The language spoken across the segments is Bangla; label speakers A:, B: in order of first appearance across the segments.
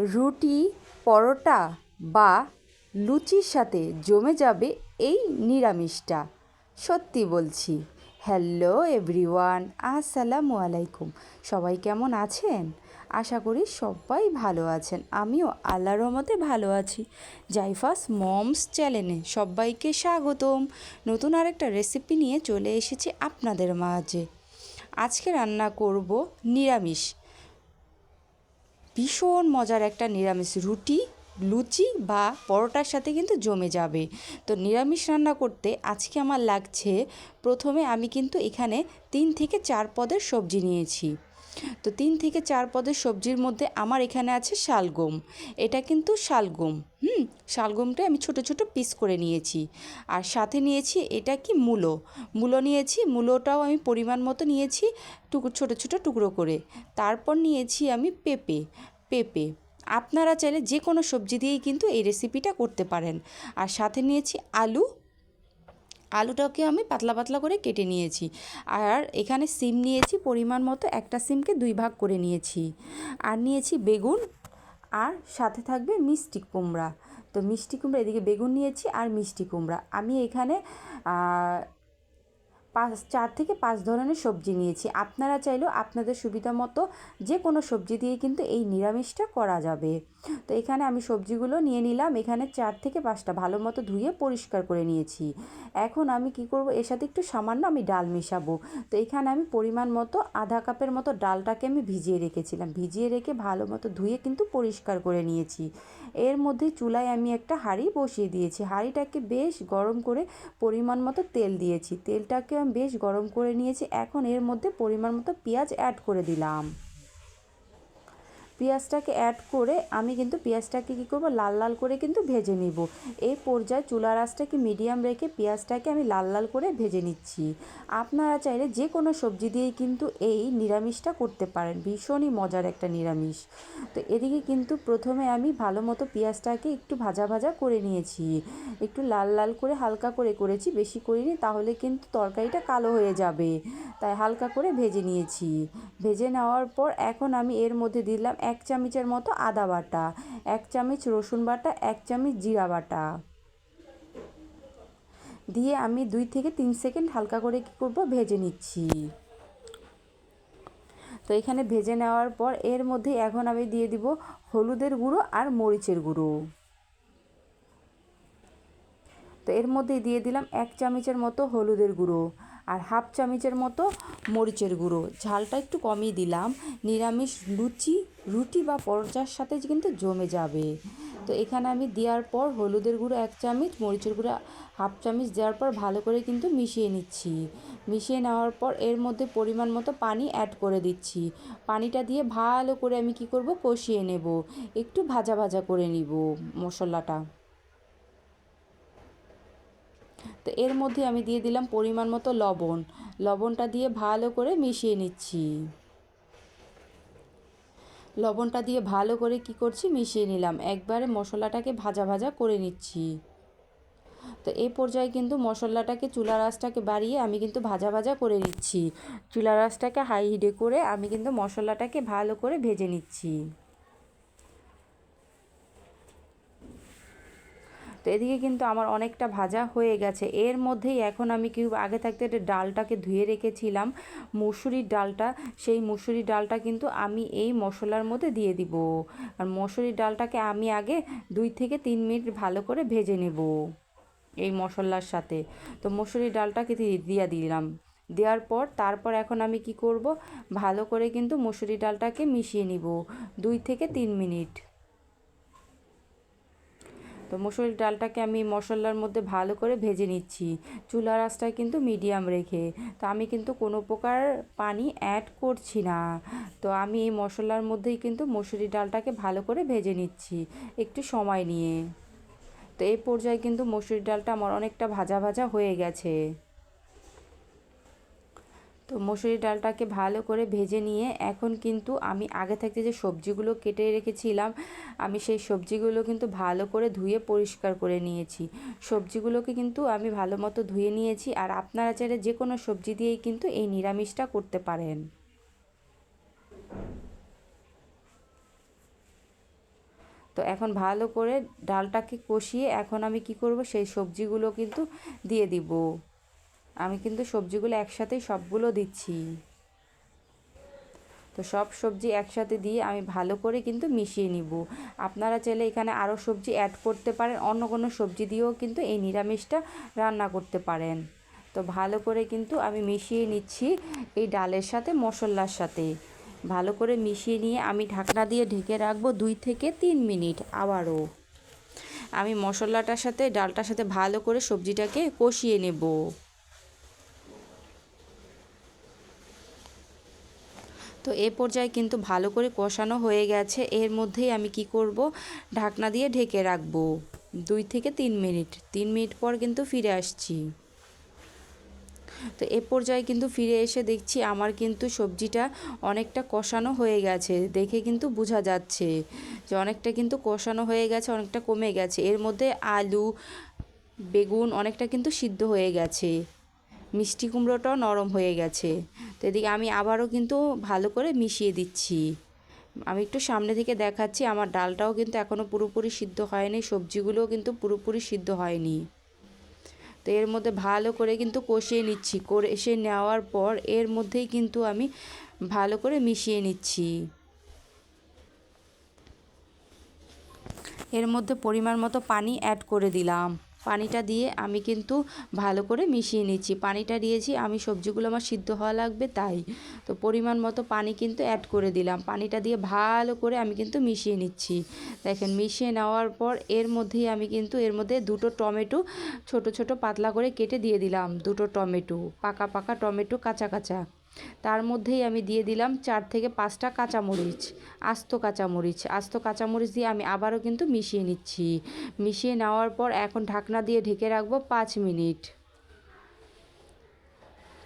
A: রুটি, পরোটা বা লুচির সাথে জমে যাবে এই নিরামিষটা। সত্যি বলছি। হ্যালো এভরিওয়ান, আসসালামু আলাইকুম। সবাই কেমন আছেন? আশা করি সবাই ভালো আছেন। আমিও আল্লাহর রহমতে ভালো আছি। জাইফাস মমস চ্যানেলে সবাইকে স্বাগতম। নতুন আরেকটা রেসিপি নিয়ে চলে এসেছি আপনাদের মাঝে। আজকে রান্না করব নিরামিষ। ভীষণ মজার একটা নিরামিষ রুটি, লুচি বা পরোটার সাথে কিন্তু জমে যাবে। তো নিরামিষ রান্না করতে আজকে আমার লাগছে, প্রথমে আমি কিন্তু এখানে তিন থেকে চার পদের সবজি নিয়েছি। তো তিন থেকে চার পদের সবজির মধ্যে আমার এখানে আছে শালগম। এটা কিন্তু শালগম, হুম? শালগমটা আমি ছোট ছোট পিস করে নিয়েছি। আর সাথে নিয়েছি এটা কি মূলো? মূলো নিয়েছি, মূলোটাও আমি পরিমাণ মতো নিয়েছি টুকু, ছোট ছোট টুকরো করে। তারপর নিয়েছি আমি পেঁপে পেঁপে। আপনারা চাইলে যে কোনো সবজি দিয়েই কিন্তু এই রেসিপিটা করতে পারেন। আর সাথে নিয়েছি আলু আলুটাকে আমি পাতলা পাতলা করে কেটে নিয়েছি। আর এখানে সিম নিয়েছি, পরিমাণ মতো একটা সিমকে দুই ভাগ করে নিয়েছি। আর নিয়েছি বেগুন আর সাথে থাকবে মিষ্টি কুমড়া। তো মিষ্টি কুমড়া, এদিকে বেগুন নিয়েছি আর মিষ্টি কুমড়া। আমি এখানে পাঁচ, চার থেকে পাঁচ ধরনের সবজি নিয়েছি। আপনারা চাইলেও আপনাদের সুবিধা মতো যে কোনো সবজি দিয়ে কিন্তু এই নিরামিষটা করা যাবে। তো এখানে আমি সবজিগুলো নিয়ে নিলাম। এখানে চার থেকে পাঁচটা ভালো মতো ধুয়ে পরিষ্কার করে নিয়েছি। এখন আমি কি করব? এর সাথে একটু সামান্য আমি ডাল মেশাবো। তো এখানে আমি পরিমাণ মতো আধা কাপের মতো ডালটাকে আমি ভিজিয়ে রেখেছিলাম। ভিজিয়ে রেখে ভালো মতো ধুয়ে কিন্তু পরিষ্কার করে নিয়েছি। এর মধ্যে চুলায় আমি একটা হাঁড়ি বসিয়ে দিয়েছি। হাঁড়িটাকে বেশ গরম করে পরিমাণ মতো তেল দিয়েছি। তেলটাকে বেশ গরম করে নিয়েছি এখন এর মধ্যে পরিমাণ মতো পেঁয়াজ অ্যাড করে দিলাম। পেঁয়াজটাকে অ্যাড করে আমি কিন্তু পেঁয়াজটাকে কী করব, লাল লাল করে কিন্তু ভেজে নিব। এই পর্যায়ে চুলার আঁচটাকে মিডিয়াম রেখে পেঁয়াজটাকে আমি লাল লাল করে ভেজে নিচ্ছি। আপনারা চাইলে যে কোনো সবজি দিয়েই কিন্তু এই নিরামিষটা করতে পারেন। ভীষণই মজার একটা নিরামিষ। তো এদিকে কিন্তু প্রথমে আমি ভালো মতো পেঁয়াজটাকে একটু ভাজা ভাজা করে নিয়েছি। একটু লাল লাল করে হালকা করে করেছি, বেশি করিনি, তাহলে কিন্তু তরকারিটা কালো হয়ে যাবে। তাই হালকা করে ভেজে নিয়েছি। ভেজে নেওয়ার পর এখন আমি এর মধ্যে দিলাম এক চামচের মতো আদা বাটা, এক চামচ রসুন বাটা, এক চামচ জিরা বাটা। দিয়ে আমি দুই থেকে তিন সেকেন্ড হালকা করে কী করব? ভেজে নিচ্ছি। তো এখানে ভেজে নেওয়ার পর এর মধ্যে এখন আমি দিয়ে দিব হলুদের গুঁড়ো আর মরিচের গুঁড়ো। তো এর মধ্যে দিয়ে দিলাম এক চামচের মতো হলুদের গুঁড়ো। আর হাফ চামচের মতো মরিচের গুঁড়ো। ঝালটা একটু কমই দিলাম। নিরামিষ লুচি, রুটি বা পরোটার সাথে কিন্তু জমে যাবে। তো এখানে আমি দেওয়ার পর হলুদের গুঁড়ো এক চামচ, মরিচের গুঁড়ো হাফ চামচ দেওয়ার পর ভালো করে কিন্তু মিশিয়ে নিচ্ছি। মিশিয়ে নেওয়ার পর এর মধ্যে পরিমাণ মতো পানি অ্যাড করে দিচ্ছি। পানিটা দিয়ে ভালো করে আমি কি করব? কষিয়ে নেব। একটু ভাজা ভাজা করে নিব মশলাটা। তো এর মধ্যে আমি দিয়ে দিলাম পরিমাণ মতো লবণ। লবণটা দিয়ে ভালো করে মিশিয়ে নিচ্ছি। লবণটা দিয়ে ভালো করে কি করছি? মিশিয়ে নিলাম। একবারে মশলাটাকে ভাজা ভাজা করে নিচ্ছি। তো এই পর্যায়ে কিন্তু মশলাটাকে, চুলা আঁচটাকে বাড়িয়ে আমি কিন্তু ভাজা ভাজা করে নিচ্ছি। চুলা আঁচটাকে হাই হিটে করে আমি কিন্তু মশলাটাকে ভালো করে ভেজে নিচ্ছি। তো এদিকে কিন্তু আমার অনেকটা ভাজা হয়ে গেছে। এর মধ্যেই এখন আমি কি আগে থাকতে একটা ডালটাকে ধুয়ে রেখেছিলাম। মুসুরির ডালটা, সেই মুসুরির ডালটা কিন্তু আমি এই মশলার মধ্যে দিয়ে দিব। আর মসুরির ডালটাকে আমি আগে দুই থেকে তিন মিনিট ভালো করে ভেজে নেব এই মশলার সাথে। তো মসুরির ডালটাকে দিয়ে দিলাম। দেওয়ার পর, তারপর এখন আমি কি করব? ভালো করে কিন্তু মসুরি ডালটাকে মিশিয়ে নিব দুই থেকে তিন মিনিট। তো মসুরির ডালটাকে আমি মশলার মধ্যে ভালো করে ভেজে নিচ্ছি। চুলার আঁচটা কিন্তু মিডিয়াম রেখে। তো আমি কিন্তু কোনো প্রকার পানি অ্যাড করছি না। তো আমি এই মশলার মধ্যেই কিন্তু মসুরি ডালটাকে ভালো করে ভেজে নিচ্ছি একটু সময় নিয়ে। তো এই পর্যায়ে কিন্তু মসুরি ডালটা আমার অনেকটা ভাজা ভাজা হয়ে গেছে। তো মসুরি ডালটাকে ভালো করে ভেজে নিয়ে এখন কিন্তু আমি আগে থাকতে যে সবজিগুলো কেটে রেখেছিলাম, আমি সেই সবজিগুলো কিন্তু ভালো করে ধুয়ে পরিষ্কার করে নিয়েছি। সবজিগুলোকে কিন্তু আমি ভালো মতো ধুয়ে নিয়েছি আর আপনারা চাইলে যে কোনো সবজি দিয়েই কিন্তু এই নিরামিষটা করতে পারেন। তো এখন ভালো করে ডালটাকে কষিয়ে এখন আমি কি করব, সেই সবজিগুলো কিন্তু দিয়ে দিব। আমি কিন্তু সবজিগুলো একসাথেই সবগুলো দিচ্ছি। তো সব সবজি একসাথে দিয়ে আমি ভালো করে কিন্তু মিশিয়ে নিব। আপনারা চাইলে এখানে আরও সবজি অ্যাড করতে পারেন, অন্য কোনো সবজি দিয়েও কিন্তু এই নিরামিষটা রান্না করতে পারেন। তো ভালো করে কিন্তু আমি মিশিয়ে নিচ্ছি এই ডালের সাথে, মশলার সাথে। ভালো করে মিশিয়ে নিয়ে আমি ঢাকনা দিয়ে ঢেকে রাখব দুই থেকে তিন মিনিট আবারও। আমি মশলাটার সাথে, ডালটার সাথে ভালো করে সবজিটাকে কষিয়ে নেব। তো এ পর্যায়ে কিন্তু ভালো করে কষানো হয়ে গেছে। এর মধ্যেই আমি কি করব? ঢাকনা দিয়ে ঢেকে রাখব। দুই থেকে তিন মিনিট। তিন মিনিট পর কিন্তু ফিরে আসছি। তো এ পর্যায়ে কিন্তু ফিরে এসে দেখছি আমার কিন্তু সবজিটা অনেকটা কষানো হয়ে গেছে। দেখে কিন্তু বোঝা যাচ্ছে যে অনেকটা কিন্তু কষানো হয়ে গেছে, অনেকটা কমে গেছে। এর মধ্যে আলু, বেগুন অনেকটা কিন্তু সিদ্ধ হয়ে গেছে। মিষ্টি কুমড়োটাও নরম হয়ে গেছে। তো এদিকে আমি আবারও কিন্তু ভালো করে মিশিয়ে দিচ্ছি। আমি একটু সামনে থেকে দেখাচ্ছি, আমার ডালটাও কিন্তু এখনও পুরোপুরি সিদ্ধ হয়নি, সবজিগুলোও কিন্তু পুরোপুরি সিদ্ধ হয়নি। তো এর মধ্যে ভালো করে কিন্তু কষিয়ে নিচ্ছি এসে নেওয়ার পর এর মধ্যেই কিন্তু আমি ভালো করে মিশিয়ে নিচ্ছি। এর মধ্যে পরিমাণ মতো পানি অ্যাড করে দিলাম। পানিটা দিয়ে আমি কিন্তু ভালো করে মিশিয়ে নিচ্ছি। পানিটা দিয়েছি, আমি সবজিগুলো আমার সিদ্ধ হওয়া লাগবে তাই। তো পরিমাণ মতো পানি কিন্তু অ্যাড করে দিলাম। পানিটা দিয়ে ভালো করে আমি কিন্তু মিশিয়ে নিচ্ছি। দেখেন, মিশিয়ে নেওয়ার পর এর মধ্যেই আমি কিন্তু, এর মধ্যে দুটো টমেটো ছোট ছোট, পাতলা করে কেটে দিয়ে দিলাম দুটো টমেটো। পাকা পাকা টমেটো কাঁচা কাঁচা। তার মধ্যেই আমি দিয়ে দিলাম চার থেকে পাঁচটা কাঁচামরিচ, আস্ত কাঁচামরিচ। আস্ত কাঁচামরিচ দিয়ে আমি আবারও কিন্তু মিশিয়ে নিচ্ছি। মিশিয়ে নেওয়ার পর এখন ঢাকনা দিয়ে ঢেকে রাখব পাঁচ মিনিট।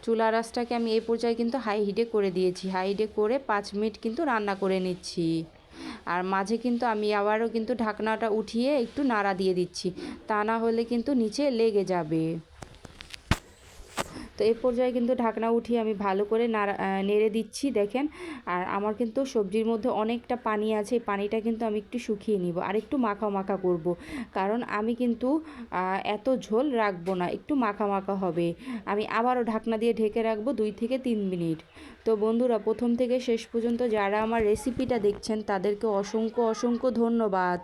A: চুলা রাসটাকে আমি এই পর্যায়ে কিন্তু হাই হিটে করে দিয়েছি। হাই হিটে করে পাঁচ মিনিট কিন্তু রান্না করে নিচ্ছি। আর মাঝে কিন্তু আমি আবারও কিন্তু ঢাকনাটা উঠিয়ে একটু নাড়া দিয়ে দিচ্ছি। তা না হলে কিন্তু নিচে লেগে যাবে। তো এই পর্যায়ে কিন্তু ঢাকনা উঠিয়ে আমি ভালো করে নাড়া নেড়ে দিচ্ছি, দেখেন। আর আমার কিন্তু সবজির মধ্যে অনেকটা পানি আছে, এই পানিটা কিন্তু আমি একটু শুকিয়ে নিব। আর একটু মাখা মাখা করব। কারণ আমি কিন্তু এত ঝোল রাখব না, একটু মাখা মাখা হবে। আমি আবারও ঢাকনা দিয়ে ঢেকে রাখব দুই থেকে তিন মিনিট। তো বন্ধুরা, প্রথম থেকে শেষ পর্যন্ত যারা আমার রেসিপিটা দেখছেন, তাদেরকে অসংখ্য অসংখ্য ধন্যবাদ।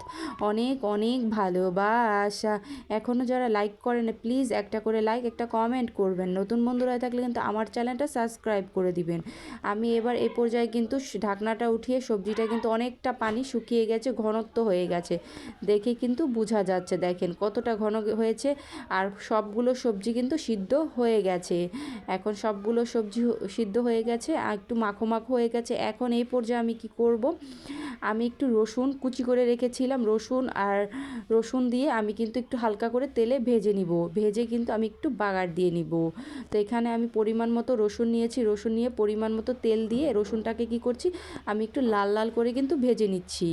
A: অনেক অনেক ভালোবাসা। এখনও যারা লাইক করেন, প্লিজ একটা করে লাইক, একটা কমেন্ট করবেন। নতুন বন্ধুরা থাকলে কিন্তু আমার চ্যানেলটা সাবস্ক্রাইব করে দিবেন। আমি এবার এই পর্যায়ে কিন্তু ঢাকনাটা উঠিয়ে সবজিটা কিন্তু অনেকটা পানি শুকিয়ে গেছে, ঘনত্ব হয়ে গেছে। দেখে কিন্তু বোঝা যাচ্ছে, দেখেন কতটা ঘন হয়েছে। আর সবগুলো সবজি কিন্তু সিদ্ধ হয়ে গেছে। এখন সবগুলো সবজি সিদ্ধ হয়ে গেছে, আর একটু মাখো মাখো হয়ে গেছে। এখন এই পর্যায়ে আমি কি করব? আমি একটু রসুন কুচি করে রেখেছিলাম, রসুন আর রসুন দিয়ে আমি কিন্তু একটু হালকা করে তেলে ভেজে নিব। ভেজে কিন্তু আমি একটু বাগার দিয়ে নিব। তো এখানে আমি পরিমাণ মতো রসুন নিয়েছি, রসুন নিয়ে পরিমাণ মতো তেল দিয়ে রসুনটাকে কি করছি? আমি একটু লাল লাল করে কিন্তু ভেজে নিচ্ছি।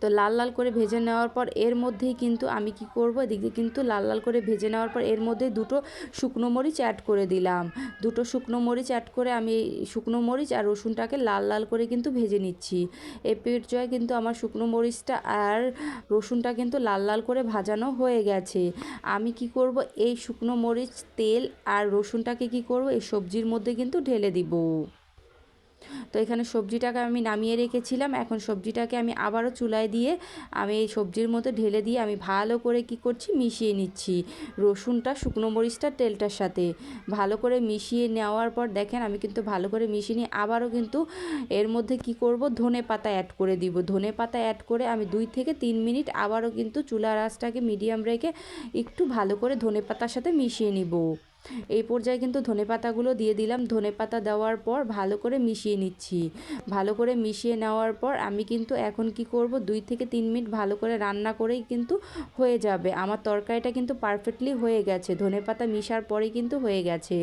A: তো লাল লাল করে ভেজে নেওয়ার পর এর মধ্যেই কিন্তু আমি কি করব? এদিকে কিন্তু লাল লাল করে ভেজে নেওয়ার পর এর মধ্যে দুটো শুকনো মরিচ অ্যাড করে দিলাম। দুটো শুকনো মরিচ অ্যাড করে আমি শুকনো মরিচ আর রসুনটাকে লাল লাল করে কিন্তু ভেজে নিচ্ছি। এই পর্যায়ে কিন্তু আমার শুকনো মরিচটা আর রসুনটা কিন্তু লাল লাল করে ভাজানো হয়ে গেছে। আমি কি করব? এই শুকনো মরিচ, তেল আর রসুনটাকে কি করব? এই সবজির মধ্যে কিন্তু ঢেলে দিব। তো এখানে সবজিটাকে আমি নামিয়ে রেখেছিলাম। এখন সবজিটাকে আমি আবারও চুলায় দিয়ে আমি এই সবজির মতো ঢেলে দিয়ে আমি ভালো করে কি করছি, মিশিয়ে নিচ্ছি। রসুনটা, শুকনো মরিচটা, তেলটার সাথে ভালো করে মিশিয়ে নেওয়ার পর দেখেন আমি কিন্তু ভালো করে মিশিয়ে নিয়ে আবারও কিন্তু এর মধ্যে কি করব, ধনে পাতা অ্যাড করে দিব। ধনে পাতা অ্যাড করে আমি দুই থেকে তিন মিনিট আবারও কিন্তু চুলা রাসটাকে মিডিয়াম রেখে একটু ভালো করে ধনে পাতার সাথে মিশিয়ে নিব। এই পর্যায়ে কিন্তু ধনে পাতাগুলো দিয়ে দিলাম। ধনে পাতা দেওয়ার পর ভালো করে মিশিয়ে নিচ্ছি। ভালো করে মিশিয়ে নেওয়ার পর আমি কিন্তু এখন কি করব? দুই থেকে তিন মিনিট ভালো করে রান্না করেই কিন্তু হয়ে যাবে। আমার তরকারিটা কিন্তু পারফেক্টলি হয়ে গেছে। ধনে পাতা মিশার পরেই কিন্তু হয়ে গেছে।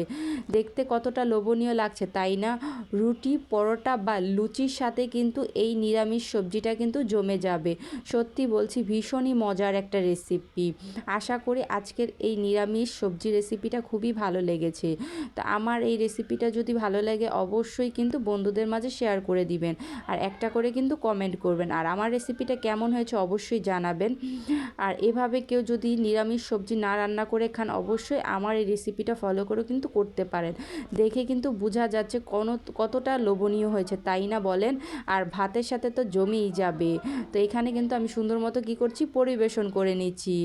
A: দেখতে কতটা লোভনীয় লাগছে, তাই না? রুটি, পরোটা বা লুচির সাথে কিন্তু এই নিরামিষ সবজিটা কিন্তু জমে যাবে। সত্যি বলছি, ভীষণই মজার একটা রেসিপি আশা করি আজকের এই নিরামিষ সবজি রেসিপিটা খুবই খুবই ভালো লেগেছে। তো আমার এই রেসিপিটা যদি ভালো লাগে অবশ্যই কিন্তু বন্ধুদের মাঝে শেয়ার করে দিবেন। আর একটা করে কিন্তু কমেন্ট করবেন। আর আমার রেসিপিটা কেমন হয়েছে অবশ্যই জানাবেন। আর এভাবে কেউ যদি নিরামিষ সবজি না রান্না করে খান, অবশ্যই আমার এই রেসিপিটা ফলো করে কিন্তু করতে পারেন। দেখে কিন্তু বোঝা যাচ্ছে কোন, কতটা লোভনীয় হয়েছে, তাই না বলেন? আর ভাতের সাথে তো জমেই যাবে। তো এখানে কিন্তু আমি সুন্দর মতো কী করছি, পরিবেশন করে নিচ্ছি।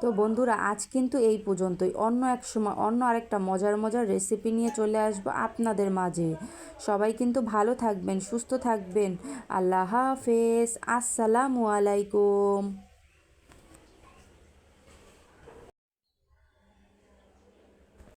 A: তো বন্ধুরা, আজ কিন্তু এই পর্যন্তই। অন্য এক সময়, অন্য আরেকটা মজার মজার রেসিপি নিয়ে চলে আসব আপনাদের মাঝে। সবাই কিন্তু ভালো থাকবেন, সুস্থ থাকবেন। আল্লাহ হাফেজ। আসসালামু আলাইকুম।